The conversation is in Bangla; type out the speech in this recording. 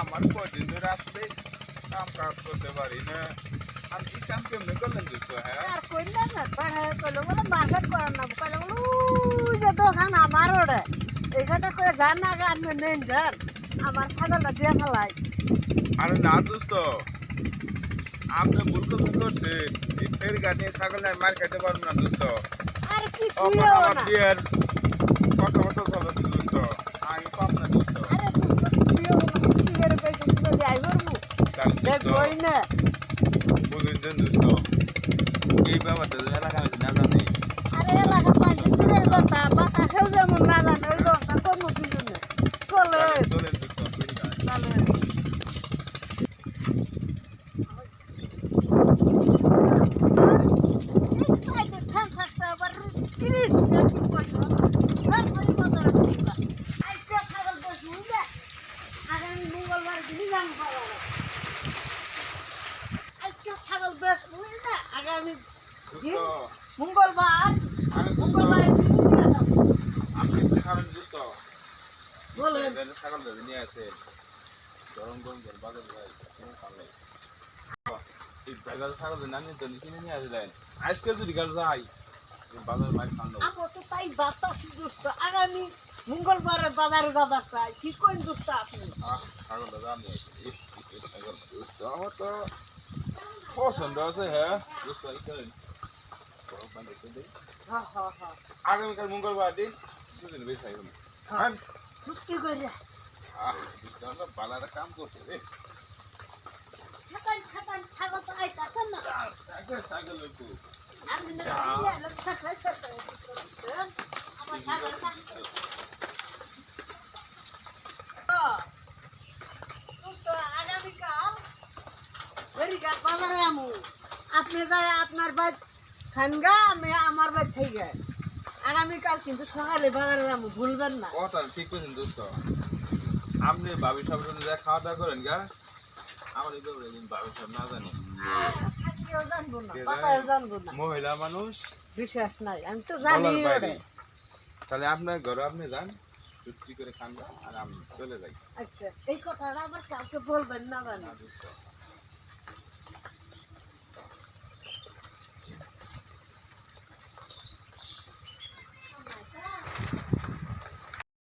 আমার কদিন ধরে আসলে কাম কাজ করতে পারি না আমি কি কাম কেমনে করলেন দিতো হ্যাঁ আর কইলেন না পড়া কইলো বলে মার্কেট করেন না কইলো বলে যে দোকান আমার ওরে এখানে করে যান না আমি নেন যান আমার ছাগলটা দিয়ে ফেলাই। আরে না, দোস্ত। আপনি ভুল করে করছেন এই ফের গাড়ি ছাগল নাই মার খেতে পারব না দোস্ত। আমার বিয়ের কথা কথা চলছে দোস্ত? আমি পাব দোস্ত। না। বুঝেছেন দোস্ত? এই ব্যাপারটা এলাকা আমি না জানি আরে এলাকা পাঁচ দূরের কথা বাতাসেও যেমন না জানে ওই কথা কোনো কিছু নেই চলে তাহলে চলেন দোস্ত ফের গাড়ি চলে আগামী দোস্ত মঙ্গলবার। আরে দোস্ত মঙ্গলবার আপনি তো খাবেন দোস্ত বলেন। ছাগল ধরে নিয়ে আসে। গরম গরম জল বাজার ভাই কোনো কাম নেই। এই বাজার ছাগল নামিয়ে তো কিনে নিয়ে আসলেন আজকে যদি গেল যাই বাজার মাই খান দেবো। তো তাই বাতাসি দোস্ত আগামী মঙ্গলবারে বাজারে যাবার চাই কি কইন দোস্ত আপনি? ছাগল ছাগল আমার তো পছন্দ আছে হ্যাঁ। আগামীকাল মঙ্গলবার দিন দুদিন বেশি খাইব না সত্যি করে বালারা কাম করছে রে। ছাগল তো আইতাছে না। ছাগল ছাগল একটু। আমি না লোক ছাতাই ছাতাই আমার ছাগল দোস্ত আগামীকাল বেরিকা আমু আপনি যাই আপনার বাদ খানগা আমি আমার বাদ থেকে। আগামীকাল কিন্তু সকালে বাজারে আমু ভুলবেন না। কথা ঠিক করেছেন দোস্ত। আপনি ভাবি সব জন্য যা খাওয়া দাওয়া করেন গা আমার এই ব্যাপারে কিন্তু ভাবি সব না জানি। জানব না? জানব না। মহিলা মানুষ? বিশ্বাস নাই আমি তো জানি তাহলে আপনার ঘরে আপনি যান চুক্তি করে খান আর আমি চলে যাই। আচ্ছা এই কথাটা আবার কাউকে বলবেন না জানি।